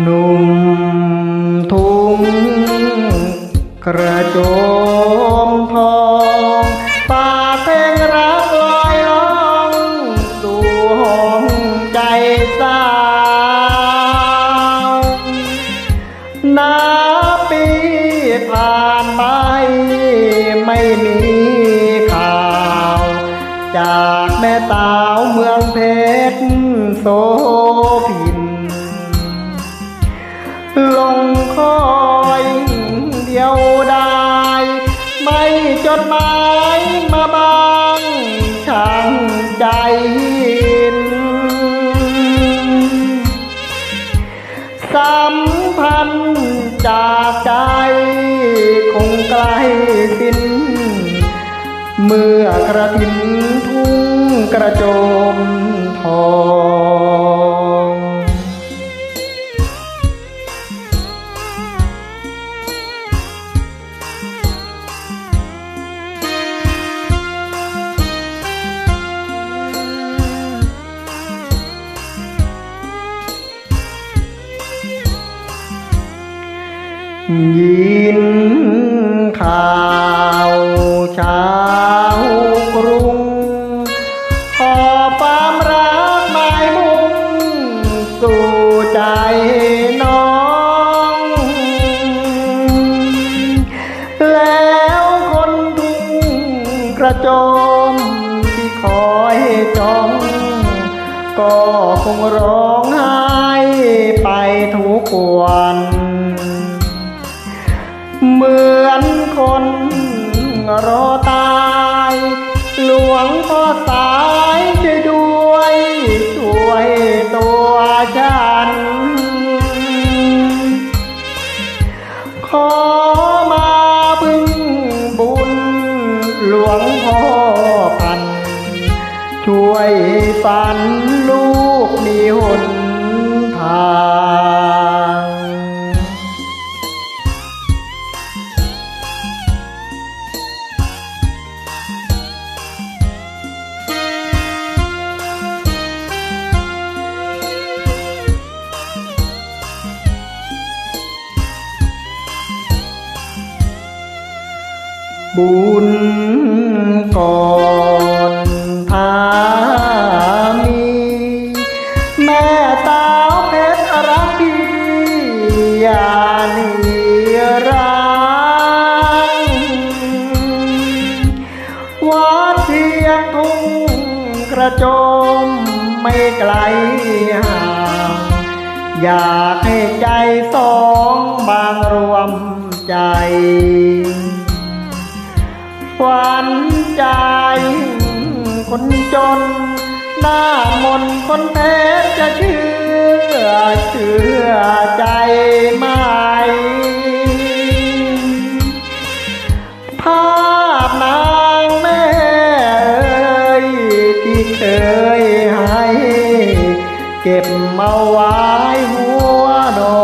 หนุ่มทุ่งกระโจมทองป่าเพลงรักลอยล่องสู่ห้องใจสาวนาปีผ่านไปไม่มีข่าว จากแม่สาวเมืองเพชรโส จดหมายมาบางช่างใจินสัมพันธ์จากใจคงไกลสิ้น เมื่อกระถินทุ่งกระโจม ยินข่าวชาวกรุงขอความรักหมายมุ่งสู่ใจน้อง แล้วคนทุ่งกระโจมที่คอยจ้อง ก็คงร้องไห้ไปทุกวัน เหมือนคนรอตาย หลวงพ่อสายช่วยด้วยช่วยตัวฉัน ขอมาพึ่งบุญ หลวงพ่อพัน ช่วยฝันลูก บุญก่อนถ้ามี แม่สาเพชรรักพี่อย่าหนีร้างวัดเทียงทุ่งกระโจมไม่ไกลห่างอยากให้ใจสองบางรวมใจ ฝันใจ คนจน หน้ามนคนเพชรจะเชื่อเชื่อใจไหมภาพนางแม่เอ่ยที่เคยให้ เก็บมาไว้หัวนอน